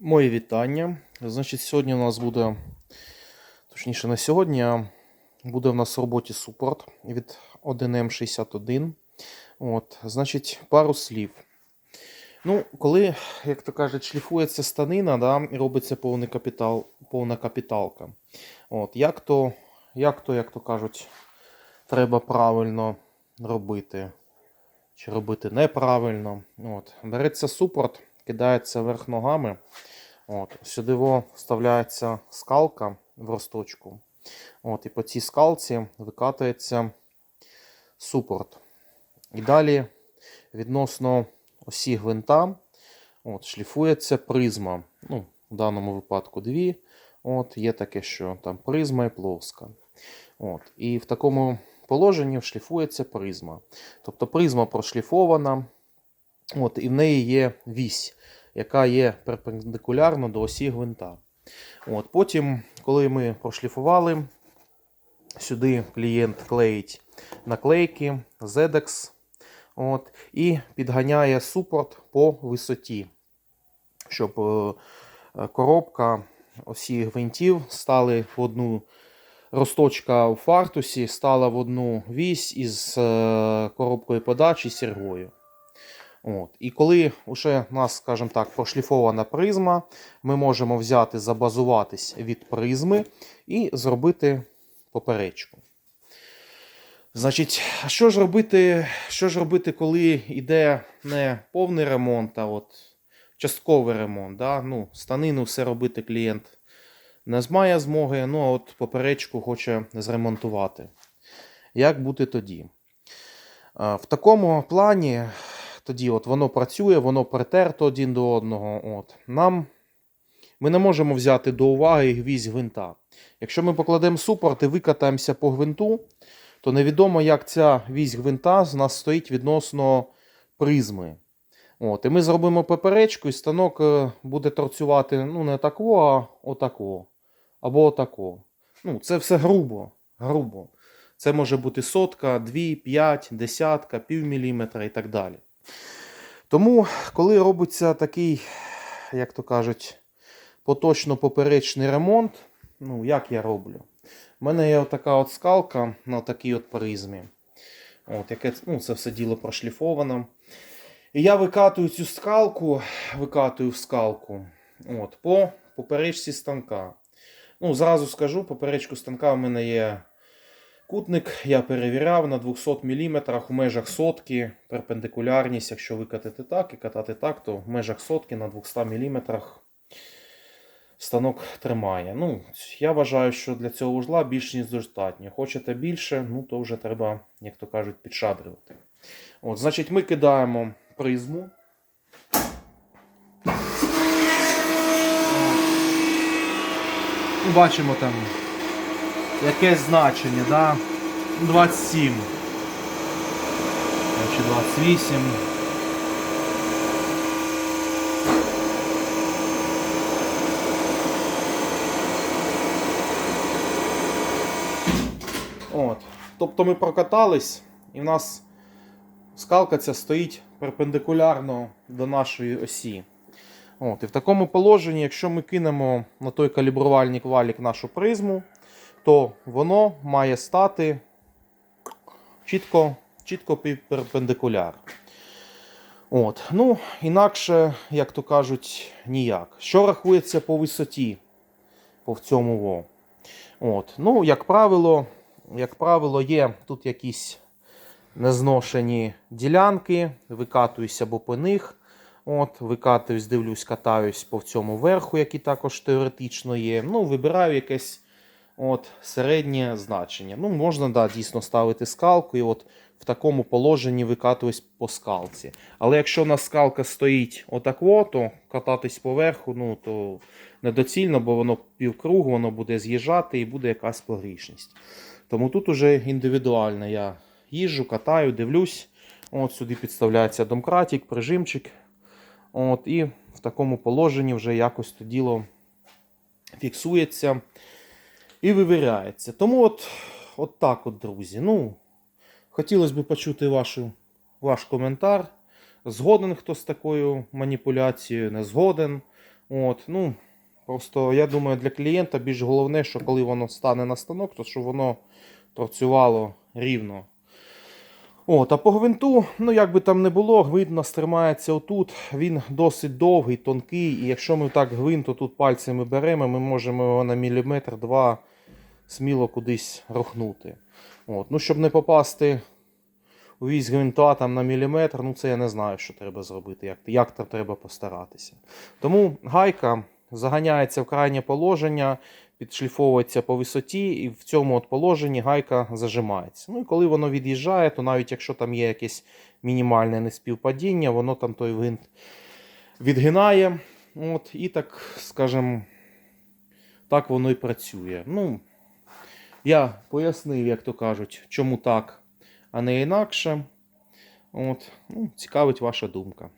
Мої вітання. Значить, сьогодні у нас буде, точніше, не сьогодні, буде в нас в роботі супорт від 1М61. От, значить, пару слів. Ну, коли, як то кажуть, шліфується станина, да, і робиться повний капітал, повна капіталка. От, як то, як то, як то кажуть, треба правильно робити. Чи робити неправильно. От, береться супорт, кидається вверх ногами. От, сюди вставляється скалка в росточку. От, і по цій скалці викатується супорт. І далі відносно осі гвинта от, шліфується призма. Ну, в даному випадку дві. От, є таке, що там призма і плоска. От, і в такому положенні шліфується призма. Тобто призма прошліфована, от, і в неї є вісь яка є перпендикулярно до осі гвинта. От, Потім, коли ми прошліфували, сюди клієнт клеїть наклейки, ZEDEX, от, і підганяє супорт по висоті, щоб е, коробка осі гвинтів стали в одну росточка у фартусі, стала в одну вісь із е, коробкою подачі сіргою. От. І коли вже у нас, скажімо так, прошліфована призма, ми можемо взяти, забазуватись від призми і зробити поперечку. Значить, що ж робити, що ж робити, коли йде не повний ремонт, а от частковий ремонт? Да? Ну, станину все робити клієнт не має змоги, ну а от поперечку хоче зремонтувати. Як бути тоді? В такому плані тоді от воно працює, воно притерто один до одного. От. Нам Ми не можемо взяти до уваги гвізь гвинта. Якщо ми покладемо супорт і викатаємося по гвинту, то невідомо, як ця вісь гвинта з нас стоїть відносно призми. От. І ми зробимо поперечку, і станок е, буде торцювати ну, не тако, а отако. Або отако. Ну, Це все грубо. грубо. Це може бути сотка, 2, 5, десятка, пів міліметра і так далі. Тому, коли робиться такий, як то кажуть, поточно-поперечний ремонт, ну, як я роблю? У мене є така от скалка на такій от призмі. От, яке, ну, Це все діло прошліфовано. І я викатую цю скалку, викатую в скалку от, по поперечці станка. Ну, Зразу скажу, поперечку станка у мене є Кутник я перевіряв на 200 мм у межах сотки. Перпендикулярність, якщо викатати так і катати так, то в межах сотки на 200 мм станок тримає. Ну, Я вважаю, що для цього узла більш ніж достатньо. Хочете більше, ну то вже треба, як то кажуть, підшадрювати. От, Значить, ми кидаємо призму. Бачимо там якесь значення, да? 27. Чи 28. От. Тобто ми прокатались, і в нас скалка ця стоїть перпендикулярно до нашої осі. От. І в такому положенні, якщо ми кинемо на той калібрувальник валік нашу призму, то воно має стати чітко чітко перпендикуляр. От. Ну, Інакше, як то кажуть, ніяк. Що рахується по висоті по цьому во? От. Ну, Як правило, як правило, є тут якісь незношені ділянки, викатуюся або по них. От, Викатуюсь, дивлюсь, катаюсь по цьому верху, який також теоретично є. Ну, Вибираю якесь От, Середнє значення. Ну, Можна да, дійсно ставити скалку і от в такому положенні викатуватись по скалці. Але якщо у нас скалка стоїть отако, то кататись поверху ну, то недоцільно, бо воно півкругу, воно буде з'їжджати і буде якась погрішність. Тому тут уже індивідуально я їжджу, катаю, дивлюсь. От Сюди підставляється домкратик, прижимчик. От, І в такому положенні вже якось то діло фіксується і вивіряється. Тому от от так от, друзі. Ну, Хотілося б почути вашу, ваш коментар. Згоден хто з такою маніпуляцією, не згоден. От, ну, просто я думаю, для клієнта більш головне, що коли воно стане на станок, то щоб воно працювало рівно. От, а по гвинту, ну як би там не було, гвинт нас тримається отут. Він досить довгий, тонкий. І якщо ми так гвинт тут пальцями беремо, ми можемо його на міліметр-два сміло кудись рухнути. От. Ну, щоб не попасти у вісь гвинта там на міліметр, ну це я не знаю, що треба зробити, як, як там треба постаратися. Тому гайка заганяється в крайнє положення, підшліфовується по висоті, і в цьому от положенні гайка зажимається. Ну і коли воно від'їжджає, то навіть якщо там є якесь мінімальне неспівпадіння, воно там той гвинт відгинає. От, і так, скажімо, так воно і працює. Ну, я пояснив, як то кажуть, чому так, а не інакше. От, ну, цікавить ваша думка.